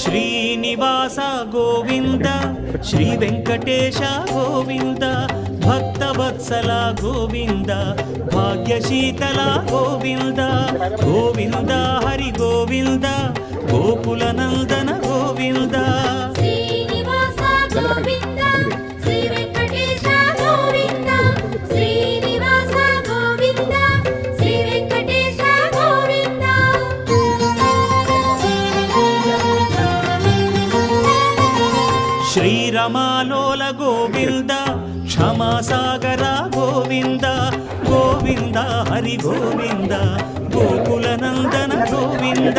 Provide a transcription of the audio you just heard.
Srinivasa Govinda Shri Venkatesha Govinda Bhaktavatsala Govinda భాగ్యశీతల Govinda Govinda Hari Govinda Gokula Nandana Govinda శ్రీరమాలోల Govinda క్షమాసాగర Govinda Govinda Hari Govinda Gokula Nandana Govinda.